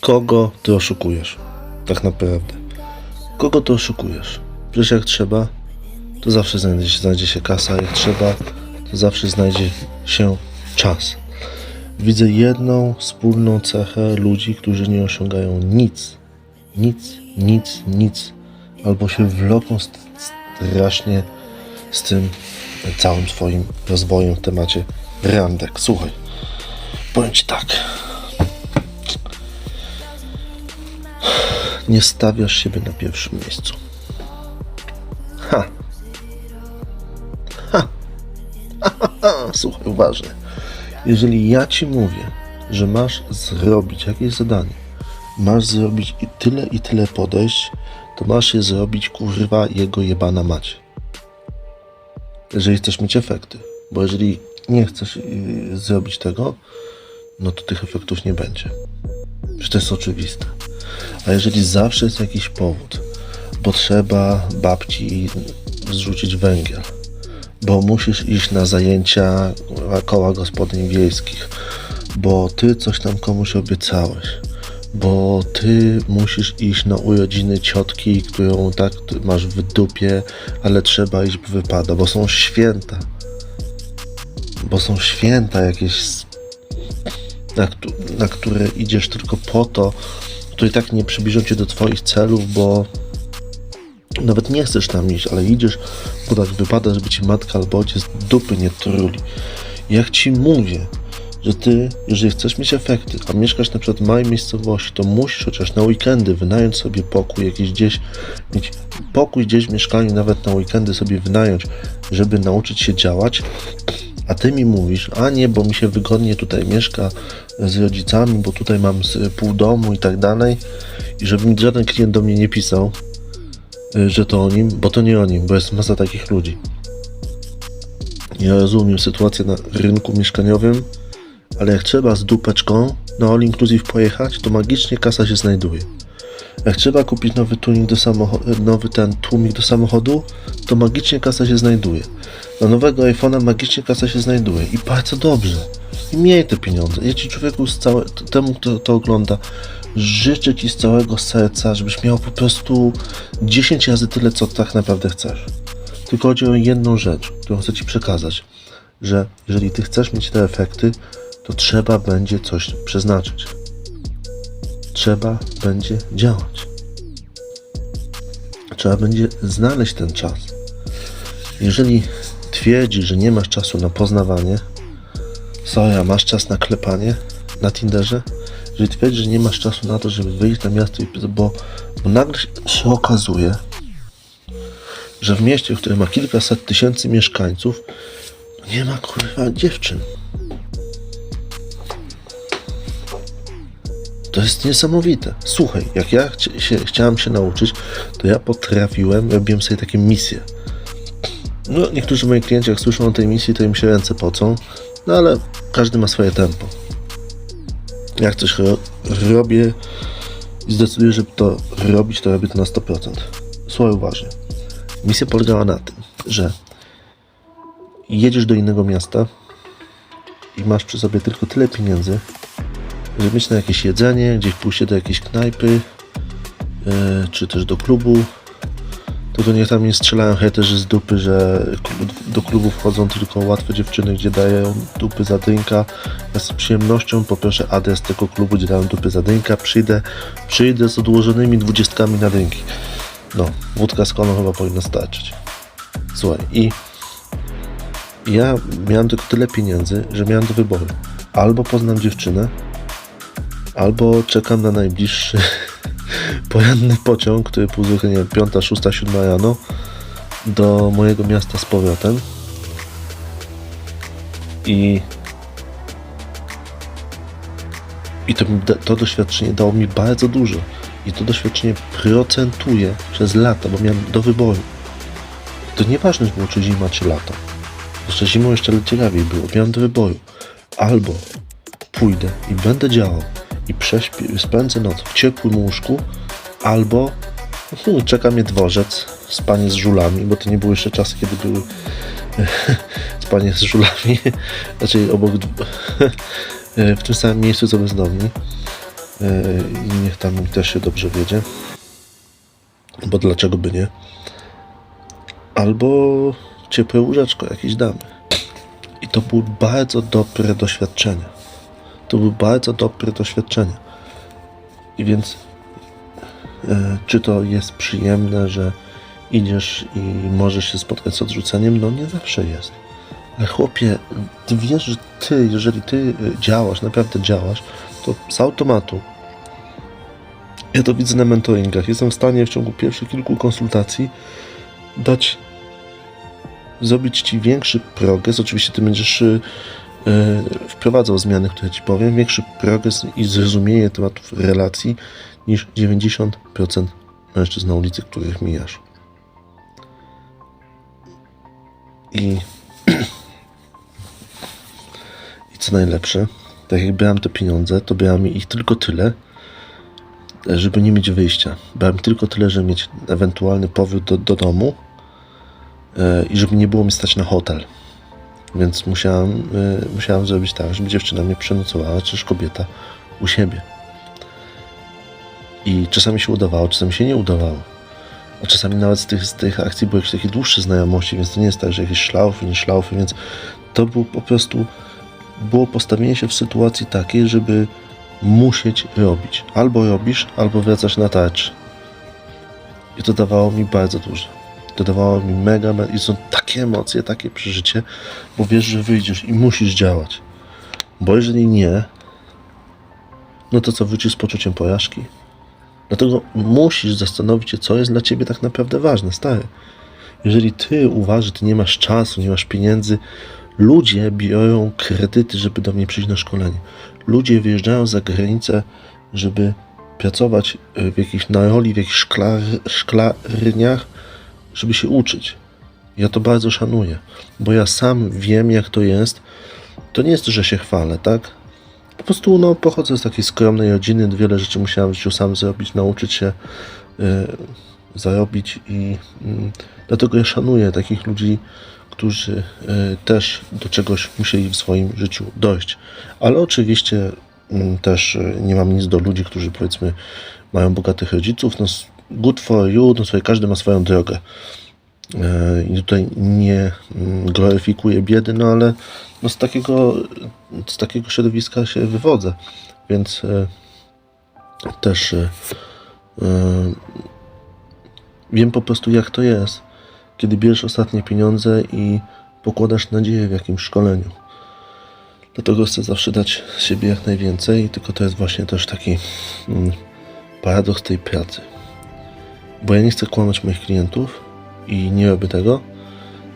Kogo ty oszukujesz? Tak naprawdę. Kogo ty oszukujesz? Przecież jak trzeba, to zawsze znajdzie się, znajdzie się kasa, jak trzeba, to zawsze znajdzie się czas. Widzę jedną wspólną cechę ludzi, którzy nie osiągają nic. Nic, nic, nic. Albo się wloką st- strasznie z tym całym swoim rozwojem w temacie randek. Słuchaj, powiem ci tak. Nie stawiasz siebie na pierwszym miejscu. Ha. Ha. Ha, ha, ha. Słuchaj, uważnie. Jeżeli ja ci mówię, że masz zrobić jakieś zadanie, masz zrobić i tyle i tyle podejść, to masz je zrobić kurwa jego jebana mać. Jeżeli chcesz mieć efekty, bo jeżeli nie chcesz yy, zrobić tego, no to tych efektów nie będzie. Przecież to jest oczywiste. A jeżeli zawsze jest jakiś powód, bo trzeba babci zrzucić węgiel, bo musisz iść na zajęcia koła gospodyń wiejskich, bo ty coś tam komuś obiecałeś, bo ty musisz iść na urodziny ciotki, którą tak masz w dupie, ale trzeba iść, bo wypada, bo są święta. Bo są święta jakieś, na, na które idziesz tylko po to, które tak nie przybliżą cię do twoich celów, bo nawet nie chcesz tam iść, ale idziesz, bo tak wypada, żeby ci matka albo ojciec dupy nie truli. Jak ci mówię, że ty, jeżeli chcesz mieć efekty, a mieszkasz na przykład w małej miejscowości, to musisz chociaż na weekendy wynająć sobie pokój jakiś gdzieś, mieć pokój gdzieś w mieszkaniu, nawet na weekendy sobie wynająć, żeby nauczyć się działać, a ty mi mówisz, a nie, bo mi się wygodnie tutaj mieszka z rodzicami, bo tutaj mam pół domu i tak dalej, i żeby mi żaden klient do mnie nie pisał, y, że to o nim, bo to nie o nim, bo jest masa takich ludzi. Ja rozumiem sytuację na rynku mieszkaniowym, ale jak trzeba z dupeczką na all inclusive pojechać, to magicznie kasa się znajduje. Jak trzeba kupić nowy tuning do samochodu, nowy ten tłumik do samochodu, to magicznie kasa się znajduje. Na nowego iPhone'a magicznie kasa się znajduje i bardzo dobrze. I miej te pieniądze. Ja ci człowieku z całe, temu, kto to ogląda, życzę ci z całego serca, żebyś miał po prostu 10 razy tyle, co tak naprawdę chcesz. Tylko chodzi o jedną rzecz, którą chcę ci przekazać, że jeżeli ty chcesz mieć te efekty, to trzeba będzie coś przeznaczyć. Trzeba będzie działać. Trzeba będzie znaleźć ten czas. Jeżeli twierdzisz, że nie masz czasu na poznawanie, sorry, a masz czas na klepanie na Tinderze? Jeżeli twierdzisz, że nie masz czasu na to, żeby wyjść na miasto bo, bo nagle się okazuje, że w mieście, w którym ma kilkaset tysięcy mieszkańców, nie ma kurwa dziewczyn. To jest niesamowite. Słuchaj, jak ja chci- się, chciałem się nauczyć, to ja potrafiłem, robiłem sobie takie misje. No, niektórzy moi klienci, jak słyszą o tej misji, to im się ręce pocą, no ale każdy ma swoje tempo. Jak coś ro- robię i zdecyduję, żeby to robić, to robię to na 100%. Słuchaj uważnie. Misja polegała na tym, że jedziesz do innego miasta i masz przy sobie tylko tyle pieniędzy, żeby na jakieś jedzenie, gdzieś pójście do jakiejś knajpy, yy, czy też do klubu. Tylko niech tam nie strzelają hejterzy z dupy, że do klubu wchodzą tylko łatwe dziewczyny, gdzie dają dupy za drinka. Ja z przyjemnością poproszę adres tego klubu, gdzie dają dupy za drinka. Przyjdę, przyjdę z odłożonymi dwudziestkami na drinki. No, wódka z kolą chyba powinna starczyć. Słuchaj, i ja miałem tylko tyle pieniędzy, że miałem do wyboru. Albo poznam dziewczynę, albo czekam na najbliższy poranny pociąg, który pójdzie, nie wiem, 5, 6, 7 rano do mojego miasta z powrotem. I i to, to doświadczenie dało mi bardzo dużo. I to doświadczenie procentuje przez lata, bo miałem do wyboru. To nieważne, było czy zima, czy lato. Jeszcze zimą jeszcze ciekawiej było. Miałem do wyboru. Albo pójdę i będę działał i prześpię, spędzę noc w ciepłym łóżku, albo hmm, czeka mnie dworzec, spanie z żulami, bo to nie były jeszcze czasy, kiedy były spanie z żulami, znaczy obok, w tym samym miejscu co bezdomni. yy, i niech tam też się dobrze wiedzie. Bo dlaczego by nie? Albo ciepłe łóżeczko jakieś damy. I to było bardzo dobre doświadczenie. To było bardzo dobre doświadczenie. I więc e, czy to jest przyjemne, że idziesz i możesz się spotkać z odrzuceniem? No nie zawsze jest. Ale chłopie, ty wiesz, że ty, jeżeli ty e, działasz, naprawdę działasz, to z automatu ja to widzę na mentoringach. Jestem w stanie w ciągu pierwszych kilku konsultacji dać zrobić ci większy progres. Oczywiście ty będziesz y, wprowadzał zmiany, które ci powiem, większy progres i zrozumienie tematów relacji niż 90% mężczyzn na ulicy, których mijasz. I, I co najlepsze, tak jak brałem te pieniądze, to brałem ich tylko tyle, żeby nie mieć wyjścia. Brałem tylko tyle, żeby mieć ewentualny powrót do, do domu e, i żeby nie było mi stać na hotel. Więc e, musiałem zrobić tak, żeby dziewczyna mnie przenocowała, czyż kobieta u siebie. I czasami się udawało, czasami się nie udawało. A czasami nawet z tych, z tych akcji były jakieś takie dłuższe znajomości, więc to nie jest tak, że jakieś szlaufy, nie szlaufy, więc to było po prostu było postawienie się w sytuacji takiej, żeby musieć robić. Albo robisz, albo wracasz na tarczy. I to dawało mi bardzo dużo. To dawało mi mega, mega i są takie emocje, takie przeżycie, bo wiesz, że wyjdziesz i musisz działać. Bo jeżeli nie, no to co, wrócisz z poczuciem porażki? Dlatego musisz zastanowić się, co jest dla ciebie tak naprawdę ważne, stary. Jeżeli ty uważasz, że ty nie masz czasu, nie masz pieniędzy, ludzie biorą kredyty, żeby do mnie przyjść na szkolenie. Ludzie wyjeżdżają za granicę, żeby pracować y, w jakichś na roli, w jakichś szklar, szklarniach, żeby się uczyć. Ja to bardzo szanuję, bo ja sam wiem, jak to jest. To nie jest, że się chwalę, tak? Po prostu no, pochodzę z takiej skromnej rodziny, wiele rzeczy musiałem w życiu sam zrobić, nauczyć się y, zarobić i y, dlatego ja szanuję takich ludzi, którzy y, też do czegoś musieli w swoim życiu dojść. Ale oczywiście y, też y, nie mam nic do ludzi, którzy powiedzmy mają bogatych rodziców. No, good for you, no sobie każdy ma swoją drogę. E, I tutaj nie mm, gloryfikuję biedy, no ale no z, takiego, z takiego środowiska się wywodzę, więc e, też e, wiem po prostu jak to jest, kiedy bierzesz ostatnie pieniądze i pokładasz nadzieję w jakimś szkoleniu. Dlatego chcę zawsze dać z siebie jak najwięcej, tylko to jest właśnie też taki mm, paradoks tej pracy. Bo ja nie chcę kłamać moich klientów i nie robię tego,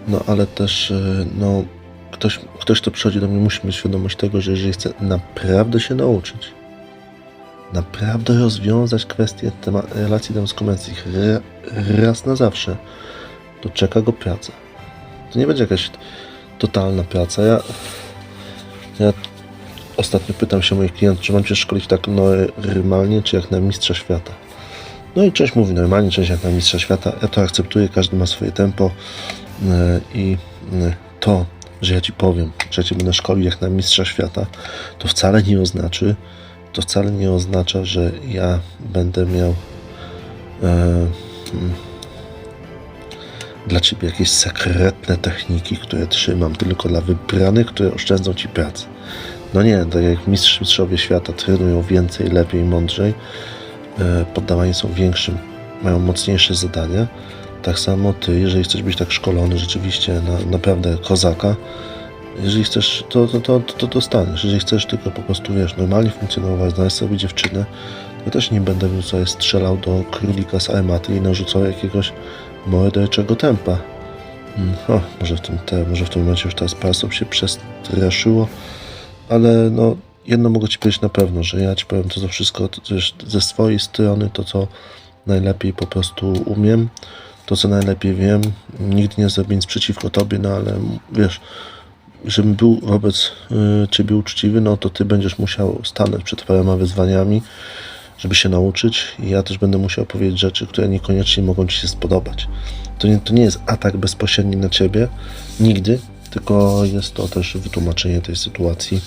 no ale też e, no, ktoś, ktoś, kto przychodzi do mnie, musi mieć świadomość tego, że jeżeli chce naprawdę się nauczyć, naprawdę rozwiązać kwestię tema- relacji damsko-męskich ra- raz na zawsze, to czeka go praca. To nie będzie jakaś totalna praca. Ja, ja ostatnio pytam się moich klientów, czy mam cię szkolić tak normalnie, czy jak na mistrza świata. No i część mówi normalnie, część jak na mistrza świata. Ja to akceptuję, każdy ma swoje tempo e, i e, to, że ja ci powiem, że ja cię będę szkolił jak na mistrza świata, to wcale nie oznaczy, to wcale nie oznacza, że ja będę miał e, mm, dla ciebie jakieś sekretne techniki, które trzymam tylko dla wybranych, które oszczędzą ci pracę. No nie, tak jak mistrz, mistrzowie świata trenują więcej, lepiej, mądrzej, poddawani są większym, mają mocniejsze zadania. Tak samo ty, jeżeli chcesz być tak szkolony rzeczywiście na naprawdę kozaka, jeżeli chcesz, to, to, to, to, dostaniesz. Jeżeli chcesz tylko po prostu, wiesz, normalnie funkcjonować, znaleźć sobie dziewczynę, to też nie będę już sobie strzelał do królika z armaty i narzucał jakiegoś morderczego tempa. Mm, może w tym, te, może w tym momencie już teraz parę osób się przestraszyło, ale no, jedno mogę Ci powiedzieć na pewno, że ja Ci powiem to, to wszystko to, ze swojej strony, to co najlepiej po prostu umiem, to co najlepiej wiem. Nigdy nie zrobię nic przeciwko Tobie, no ale wiesz, żebym był wobec y, Ciebie uczciwy, no to Ty będziesz musiał stanąć przed paroma wyzwaniami, żeby się nauczyć i ja też będę musiał powiedzieć rzeczy, które niekoniecznie mogą Ci się spodobać. To nie, to nie jest atak bezpośredni na Ciebie, nigdy, tylko jest to też wytłumaczenie tej sytuacji,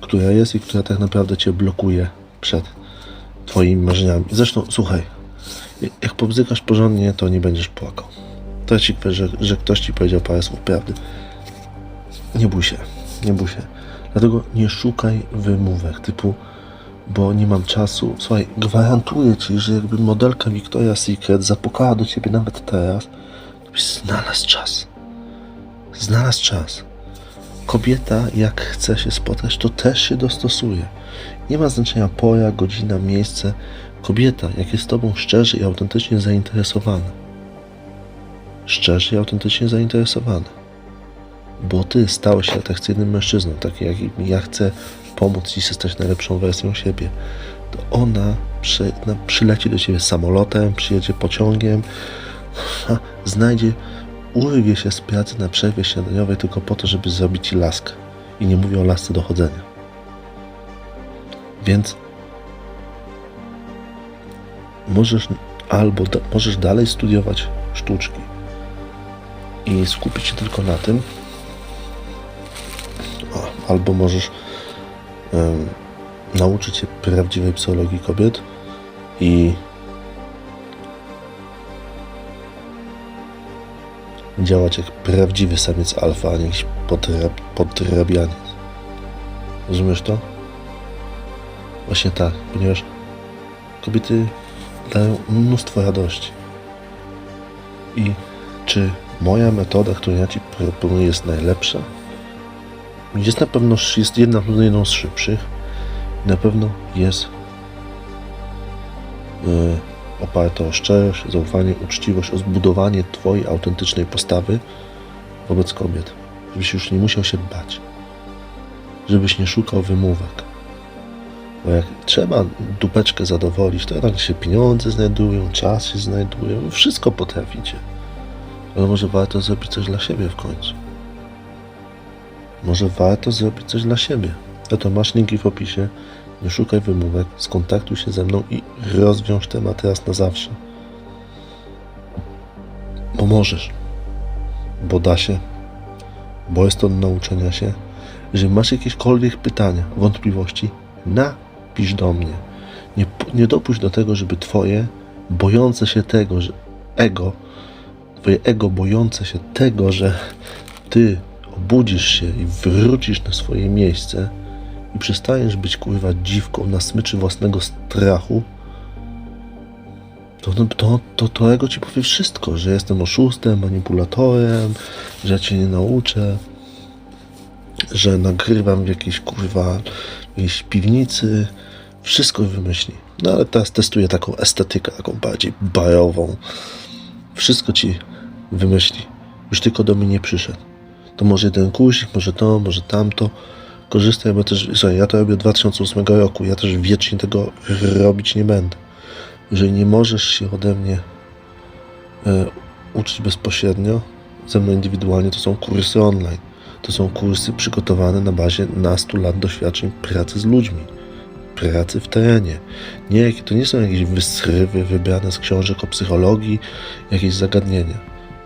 która jest i która tak naprawdę cię blokuje przed twoimi marzeniami. Zresztą, słuchaj, jak pobzykasz porządnie, to nie będziesz płakał. To ci że, że ktoś ci powiedział parę słów prawdy. Nie bój się, nie bój się. Dlatego nie szukaj wymówek typu, bo nie mam czasu. Słuchaj, gwarantuję ci, że jakby modelka Victoria's Secret zapukała do ciebie nawet teraz, to byś znalazł czas. Znalazł czas. Kobieta, jak chce się spotkać, to też się dostosuje. Nie ma znaczenia pora, godzina, miejsce. Kobieta, jak jest tobą szczerze i autentycznie zainteresowana. Szczerze i autentycznie zainteresowana. Bo ty stałeś się atrakcyjnym mężczyzną, taki jak ja chcę pomóc ci się stać najlepszą wersją siebie. To ona przy, na, przyleci do ciebie samolotem, przyjedzie pociągiem, znajdzie, urwie się z pracy na przerwie śniadaniowej tylko po to, żeby zrobić ci laskę. I nie mówię o lasce dochodzenia. Więc możesz albo da, możesz dalej studiować sztuczki i skupić się tylko na tym, albo możesz nauczyć się prawdziwej psychologii kobiet i działać jak prawdziwy samiec alfa, a nie jakiś podrab, podrabianiec. Rozumiesz to? Właśnie tak, ponieważ kobiety dają mnóstwo radości. I czy moja metoda, którą ja Ci proponuję, jest najlepsza? Jest na pewno jest jedna, jedną z szybszych. Na pewno jest yy, oparta o szczerość, zaufanie, uczciwość, o zbudowanie Twojej autentycznej postawy wobec kobiet. Żebyś już nie musiał się bać. Żebyś nie szukał wymówek. Bo jak trzeba dupeczkę zadowolić, to jednak się pieniądze znajdują, czas się znajduje, wszystko potraficie. Ale może warto zrobić coś dla siebie w końcu. Może warto zrobić coś dla siebie. No to masz linki w opisie. Nie szukaj wymówek, skontaktuj się ze mną i rozwiąż temat raz na zawsze. Bo możesz. Bo da się. Bo jest to nauczenia się. Jeżeli masz jakiekolwiek pytania, wątpliwości, napisz do mnie. Nie, nie dopuść do tego, żeby twoje bojące się tego, że ego, twoje ego bojące się tego, że ty obudzisz się i wrócisz na swoje miejsce i przestaniesz być kurwa dziwką na smyczy własnego strachu, to, to, to, to ego ci powie wszystko, że jestem oszustem, manipulatorem, że ja cię nie nauczę, że nagrywam w jakiejś kurwa jakiejś piwnicy, wszystko wymyśli. No ale teraz testuję taką estetykę, taką bardziej bajową. Wszystko ci wymyśli. Już tylko do mnie nie przyszedł. To może jeden kursik, może to, może tamto. Korzystaj, bo też, słuchaj, ja to robię od 2008 roku. Ja też wiecznie tego robić nie będę. Jeżeli nie możesz się ode mnie e, uczyć bezpośrednio, ze mną indywidualnie, to są kursy online. To są kursy przygotowane na bazie nastu lat doświadczeń pracy z ludźmi, pracy w terenie. Nie, to nie są jakieś wysrywy wybrane z książek o psychologii, jakieś zagadnienia.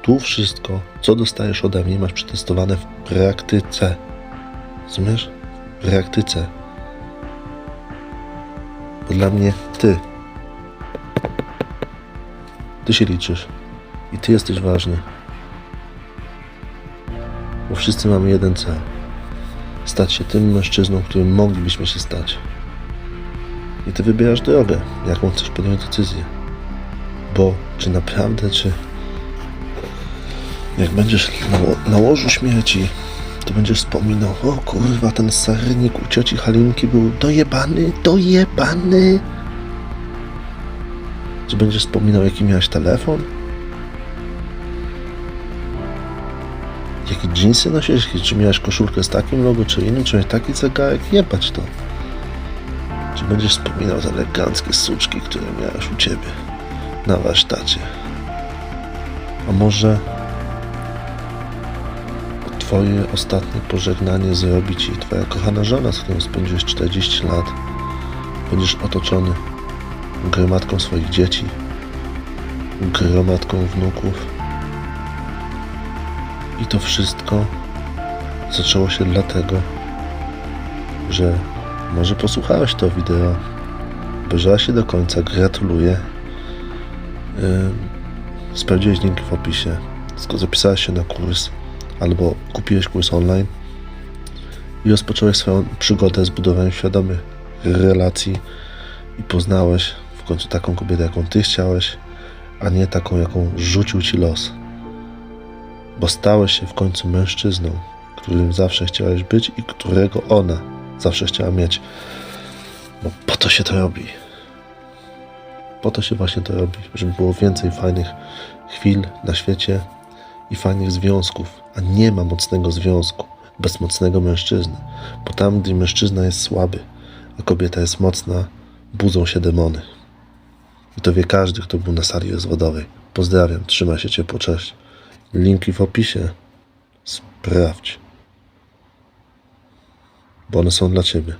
Tu wszystko, co dostajesz ode mnie, masz przetestowane w praktyce. Rozumiesz? W praktyce. Bo dla mnie ty. Ty się liczysz. I ty jesteś ważny. Bo wszyscy mamy jeden cel. Stać się tym mężczyzną, którym moglibyśmy się stać. I ty wybierasz drogę, jaką chcesz podjąć decyzję. Bo czy naprawdę, czy jak będziesz na, na łożu śmierci, to będziesz wspominał, o kurwa, ten sarnik u cioci Halinki był dojebany, dojebany. Czy będziesz wspominał, jaki miałeś telefon? Jakie dżinsy nosiłeś? Czy miałeś koszulkę z takim logo, czy innym? Czy taki zegarek? Jebać to. Czy będziesz wspominał te eleganckie suczki, które miałeś u ciebie na warsztacie? A może Twoje ostatnie pożegnanie zrobi Ci Twoja kochana żona, z którą spędziłeś 40 lat. Będziesz otoczony gromadką swoich dzieci, gromadką wnuków. I to wszystko zaczęło się dlatego, Także może posłuchałeś to wideo, obejrzałeś się do końca, gratuluję. Ym, Sprawdziłeś linki w opisie, zapisałeś się na kurs albo kupiłeś kurs online i rozpocząłeś swoją przygodę z budowaniem świadomych relacji i poznałeś w końcu taką kobietę, jaką ty chciałeś, a nie taką, jaką rzucił ci los. Bo stałeś się w końcu mężczyzną, którym zawsze chciałeś być i którego ona zawsze chciała mieć. Bo po to się to robi. Po to się właśnie to robi, żeby było więcej fajnych chwil na świecie i fajnych związków, a nie ma mocnego związku bez mocnego mężczyzny. Bo tam, gdzie mężczyzna jest słaby, a kobieta jest mocna, budzą się demony. I to wie każdy, kto był na sali rozwodowej. Pozdrawiam, trzymaj się ciepło, cześć. Linki w opisie. Sprawdź. Bo one są dla ciebie.